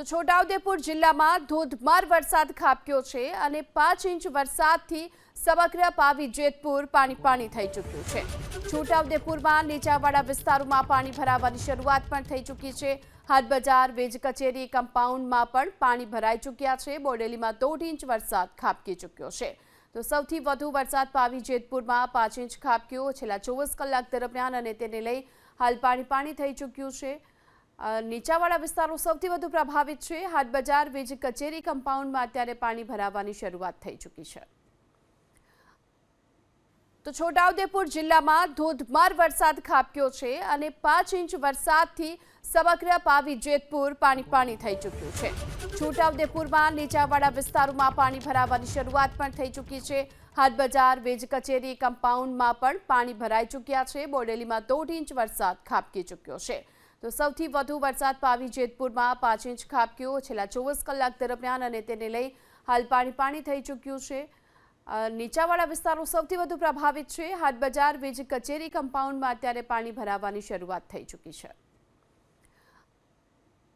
તો છોટાઉદેપુર જિલ્લામાં ધોધમાર વરસાદ ખાબક્યો છે અને પાંચ ઇંચ વરસાદથી સમગ્ર પાવી જેતપુર પાણી પાણી થઈ ચૂક્યું છે. છોટાઉદેપુરમાં નીચાવાળા વિસ્તારોમાં પાણી ભરાવાની શરૂઆત પણ થઈ ચૂકી છે. હાટ બજાર, વીજ કચેરી, કમ્પાઉન્ડમાં પણ પાણી ભરાઈ ચૂક્યા છે. બોડેલીમાં દોઢ ઇંચ વરસાદ ખાબકી ચૂક્યો છે. તો સૌથી વધુ વરસાદ પાવી જેતપુરમાં પાંચ ઇંચ ખાબક્યો. છેલ્લા ચોવીસ કલાક દરમિયાન અને તેને લઈ હાલ પાણી પાણી થઈ ચૂક્યું છે. અ, નીચાણવાળા વિસ્તારો સૌથી વધુ પ્રભાવિત છે. હાટ બજાર વીજ કચેરી કમ્પાઉન્ડમાં અત્યારે પાણી ભરાવાની શરૂઆત થઈ ચૂકી છે. તો છોટાઉદેપુર જિલ્લામાં ધોધમાર વરસાદ ખાબક્યો છે અને પાંચ ઇંચ વરસાદથી સમગ્ર પાવી જેતપુર પાણી પાણી થઈ ચૂક્યું છે. છોટાઉદેપુરમાં નીચાવાળા વિસ્તારોમાં પાણી ભરાવાની શરૂઆત પણ થઈ ચૂકી છે. હાટ બજાર વીજ કચેરી કમ્પાઉન્ડમાં પણ પાણી ભરાઈ ચૂક્યા છે. બોડેલીમાં દોઢ ઇંચ વરસાદ ખાબકી ચૂક્યો છે. તો સૌથી વધુ વરસાદ પાવી જેતપુરમાં પાંચ ઇંચ ખાબક્યો. છેલ્લા ચોવીસ કલાક દરમિયાન અને તેને લઈ હાલ પાણી પાણી થઈ ચૂક્યું છે. નીચાવાળા વિસ્તારો સૌથી વધુ પ્રભાવિત છે. હાટ બજાર વીજ કચેરી, કમ્પાઉન્ડમાં અત્યારે પાણી ભરાવાની શરૂઆત થઈ ચૂકી છે.